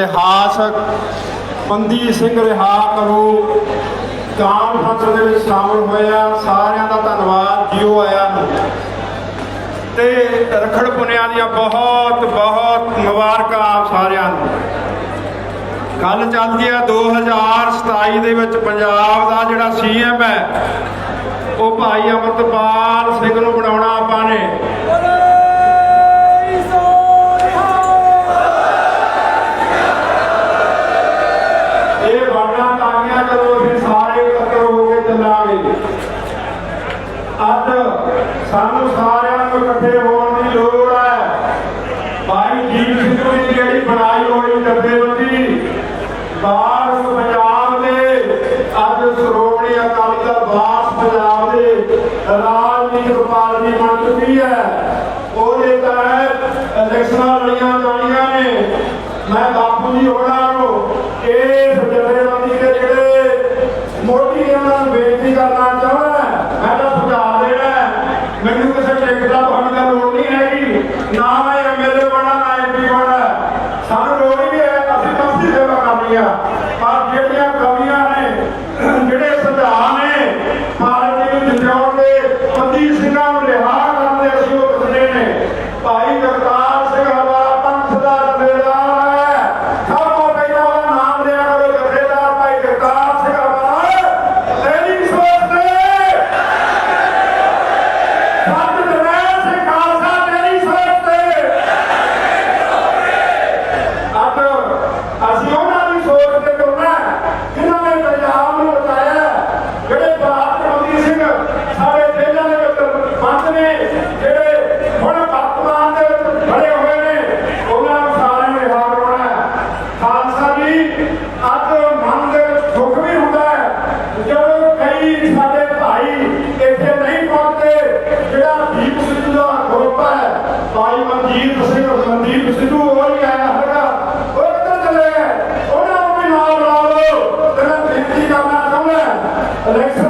ਇਤਿਹਾਸਕ ਬੰਦੀ ਸਿੰਘ ਰਿਹਾ ਕਰੋ। ਕਾਨਫਰੰਸ ਦੇ ਵਿੱਚ ਸ਼ਾਮਲ ਹੋਇਆ। ਸਾਰਿਆਂ ਦਾ ਧੰਨਵਾਦ ਜੀਓ ਆਇਆ ਨੂੰ। ਤੇ ਰਖੜ ਪੁੰਨਿਆ ਦੀਆਂ ਬਹੁਤ ਬਹੁਤ ਮੁਬਾਰਕਾਂ ਆਪ ਸਾਰਿਆਂ ਨੂੰ। ਗੱਲ ਚੱਲਦੀ ਹੈ 2027 ਦੇ ਵਿੱਚ ਪੰਜਾਬ ਦਾ ਜਿਹੜਾ ਸੀਐਮ ਹੈ, ਉਹ ਭਾਈ ਅਮਰਤਪਾਲ ਸਿੰਘ ਨੂੰ ਬਣਾਉਣਾ ਆਪਾਂ ਨੇ। ਅੱਜ ਸਾਨੂੰ ਸਾਰਿਆਂ ਨੂੰ ਇਕੱਠੇ ਹੋਣ ਦੀ ਲੋੜ ਹੈ। ਭਾਈ ਜੀਤ ਸਿੰਘ ਦੀ ਜਿਹੜੀ ਬਣਾਈ ਹੋਈ ਜਥੇਬੰਦੀ ਬਾਹਰ ਪੰਜਾਬ ਦੇ, ਅੱਜ ਸ਼੍ਰੋਮਣੀ ਅਕਾਲੀ ਦਲ ਬਾਸ ਪੰਜਾਬ ਦੇ ਰਾਜਨੀਤਿਕ ਪਾਰਟੀ ਬਣ ਚੁੱਕੀ ਹੈ। ਉਹਦੇ ਤਹਿਤ ਇਲੈਕਸ਼ਨਾਂ ਲੜੀਆਂ ਜਾਣੀਆਂ ਨੇ। ਮੈਂ ਬਾਪੂ ਜੀ ਹੋਣਾ ਨੂੰ ਇਸ ਗਰੀਬ ਸਾਡੇ ਭਾਈ ਇੱਥੇ ਨਹੀਂ ਪਹੁੰਚਦੇ ਜਿਹੜਾ ਦੀਪ ਸਿੱਧੂ ਦਾ ਗਰੁੱਪ ਹੈ, ਭਾਈ ਮਨਜੀਤ ਸਿੰਘ, ਮਨਦੀਪ ਸਿੱਧੂ, ਉਹ ਹੀ ਆਇਆ ਹੈਗਾ। ਉਹ ਕਿੱਧਰ ਚਲੇ ਗਏ। ਉਹਨਾਂ ਨੂੰ ਵੀ ਨਾਲ ਬੁਲਾ ਲਓ। ਤੇਰਾ ਬੇਨਤੀ ਕਰਨਾ ਚਾਹੁੰਦਾ ਇਲੈਕਸ਼ਨ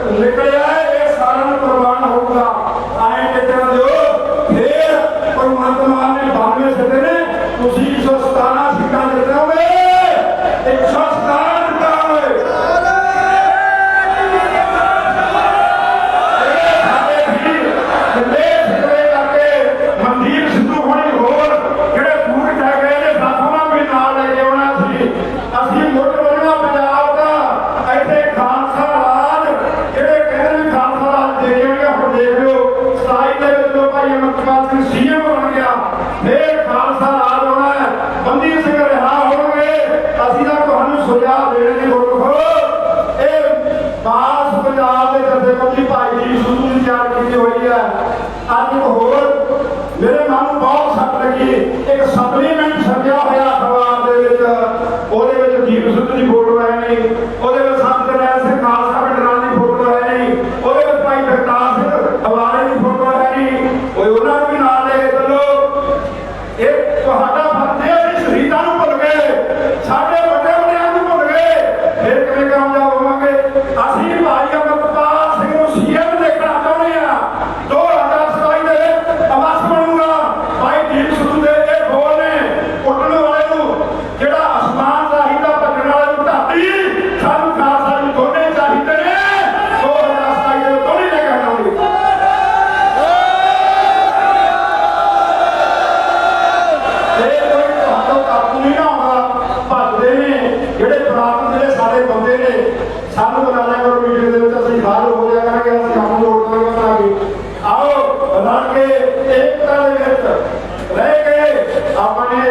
Recuerda There ਕਰਾਂਗੇ ਆਓ ਰਲ ਕੇ ਏਕਤਾ ਦੇ ਵਿੱਚ ਰਹਿ ਕੇ ਆਪਣੇ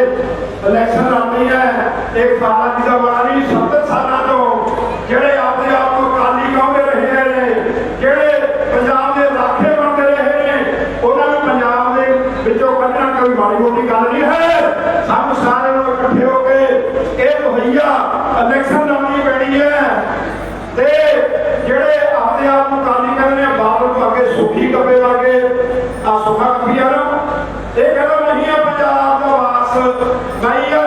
ਇਲੈਕਸ਼ਨ ਆਉਣੀ ਹੈ। ਇੱਕ ਸਾਲਾਂ ਦੀ ਸਵਾਰੀ 70 ਸਾਲਾਂ ਤੋਂ ਜਿਹੜੇ ਆਪਣੇ ਆਪ ਨੂੰ ਕਾਲੀ ਕਹਿੰਦੇ ਰਹੇ ਨੇ, ਜਿਹੜੇ ਪੰਜਾਬ ਦੇ ਰਾਖੇ ਬਣਦੇ ਰਹੇ ਨੇ, ਉਹਨਾਂ ਨੂੰ ਪੰਜਾਬ ਦੇ ਵਿੱਚੋਂ ਕੱਢਣਾ ਕੋਈ ਮਾੜੀ ਮੋਟੀ ਗੱਲ ਨਹੀਂ ਹੈ। ਸਭ ਸਾਰੇ ਨੂੰ ਇਕੱਠੇ ਹੋ ਕੇ ਇਹ ਮੁਹੱਈਆ ਇਲੈਕਸ਼ਨ ਆਉਣੀ ਪੈਣੀ ਹੈ। ਤੇ ਜਿਹੜੇ ਆਪਣੇ ਆਪ ਨੂੰ ਸੁਖੀ ਲਾ ਕੇ ਆ ਸੁਖਾ ਕਪੀਆ ਨਾ ਇਹ ਕਹਿੰਦਾ ਨਹੀਂ ਆ ਪੰਜਾਬ ਦਾ ਵਾਸ ਨਹੀਂ ਆ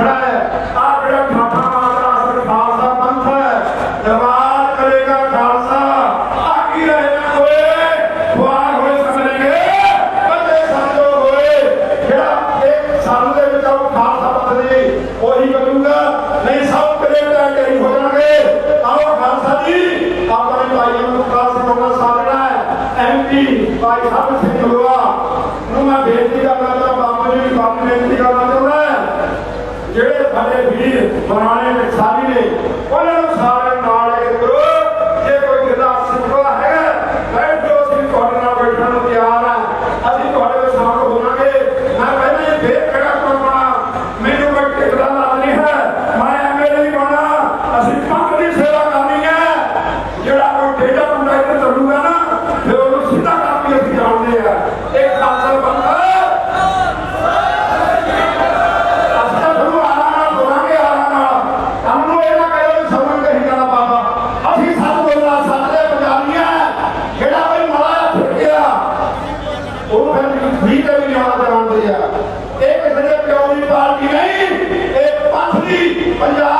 खड़ा है आप रखा ਨਾ ਆ ਇਹ ਕਿਸੇ ਦੇ ਪਿਓ ਦੀ ਪਾਰਟੀ ਨਹੀਂ ਇਹ ਪੰਥ ਪੰਜਾਬ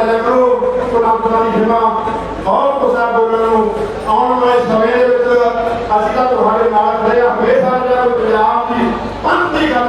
ਫੈਸਲਾ ਕਰੋ ਪਰਮਾਤਮਾ ਦੀ ਜਮਾ ਔਰ ਤੁਸੀਂ ਬੋਲਣ ਨੂੰ ਆਉਣ ਵਾਲੇ ਸਮੇਂ ਦੇ ਵਿੱਚ ਅਸੀਂ ਤਾਂ ਤੁਹਾਡੇ ਨਾਲ ਖੜੇ ਹਾਂ। ਹਮੇਸ਼ਾ ਜਿਹੜਾ ਪੰਜਾਬ ਦੀ ਪੰਥ ਦੀ ਗੱਲ